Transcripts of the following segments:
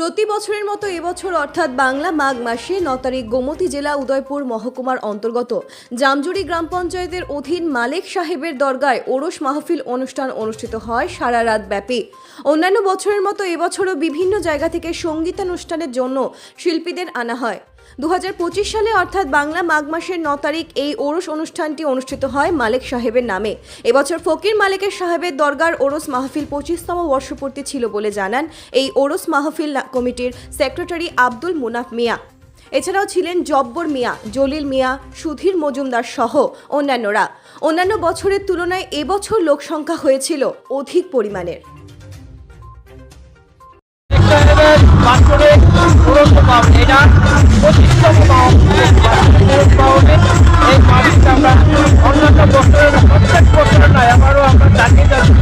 প্রতি বছরের মতো এবছর অর্থাৎ বাংলা মাঘ মাসে ন তারিখ গোমতী জেলা উদয়পুর মহকুমার অন্তর্গত জামজুড়ি গ্রাম পঞ্চায়েতের অধীন মালেক সাহেবের দরগায় ওরস মাহফিল অনুষ্ঠান অনুষ্ঠিত হয় সারা রাত ব্যাপী। অন্যান্য বছরের মতো এবছরও বিভিন্ন জায়গা থেকে সঙ্গীতানুষ্ঠানের জন্য শিল্পীদের আনা হয়। দু হাজার পঁচিশ সালে অর্থাৎ বাংলা মাঘ মাসের ন তারিখ এই ওরস অনুষ্ঠানটি অনুষ্ঠিত হয় মালেক সাহেবের নামে। এবছর ফকির মালেকের সাহেবের দরগার ওরস মাহফিল পঁচিশতম বর্ষপূর্তি ছিল বলে জানান এই ওরস মাহফিল কমিটির সেক্রেটারি আব্দুল মুনাফ মিয়া। এছাড়াও ছিলেন জব্বর মিয়া, জলিল মিয়া, সুধীর মজুমদার সহ অন্যান্যরা। অন্যান্য বছরের তুলনায় এবছর লোকসংখ্যা হয়েছিল অধিক পরিমাণের। এটা That is a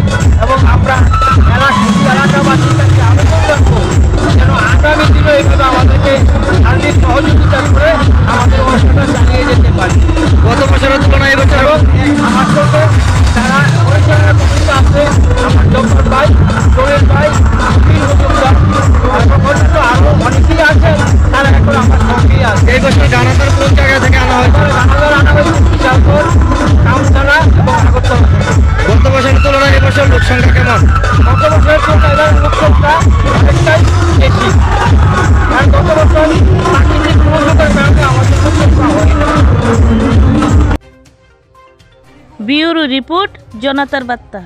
bureau report জনতার বার্তা